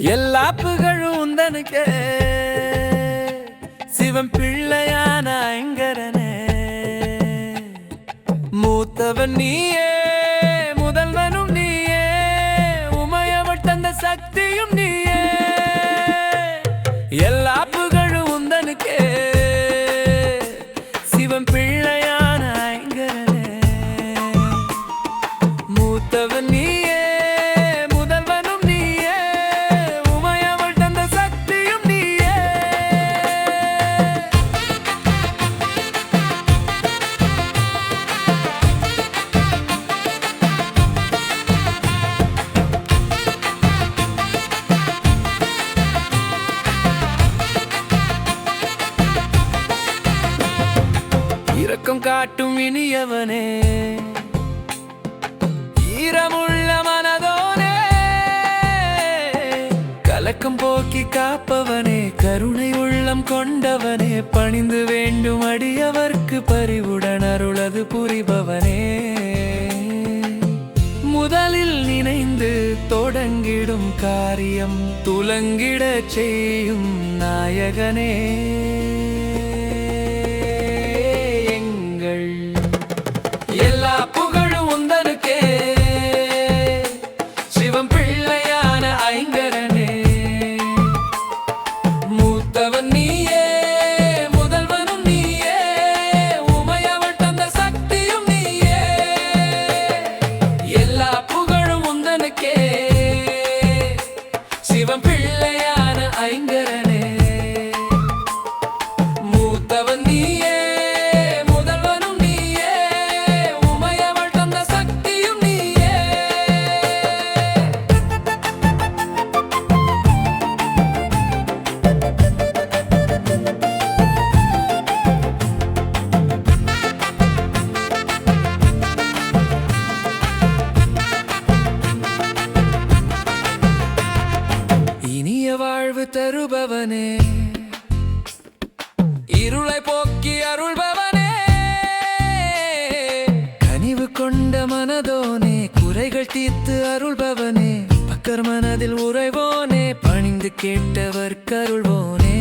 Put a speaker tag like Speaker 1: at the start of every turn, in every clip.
Speaker 1: எல்லா புகழும் உந்தனுக்கே. சிவம் பிள்ளையான ஐங்கரனே. மூத்தவன் நீயே முதல்வனும் நீயே உமையவள் தந்த சக்தியும் நீயே. எல்லா புகழும் உந்தனுக்கே. சிவம் பிள்ளையான ஐங்கரனே. மூத்தவன் நீ இரக்கம் காட்டும் இனியவனே. ஈரமுள்ள மனதோனே. கலக்கம் போக்கி காப்பவனே கருணை உள்ளம் கொண்டவனே. பணிந்து வேண்டும் அடியவர்க்கு பறிவுடன் அருளது புரிபவனே. முதலில் நினைந்து தொடங்கிடும் காரியம் துலங்கிட செய்யும் நாயகனே. மூத்தவன் நீயே முதல்வனும் நீயே உமையவள் தந்த சக்தியும் நீயே. இனிய வாழ்வு தருபவனே கொண்ட மனதோனே குறைகள் தீர்த்து அருள்பவனே பக்கர் மனதில் உறைவோனே பணிந்து கேட்டவர் கருள்வோனே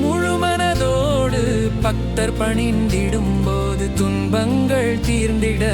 Speaker 1: முழு மனதோடு பக்தர் பணிந்திடும் போது துன்பங்கள் தீர்ந்திட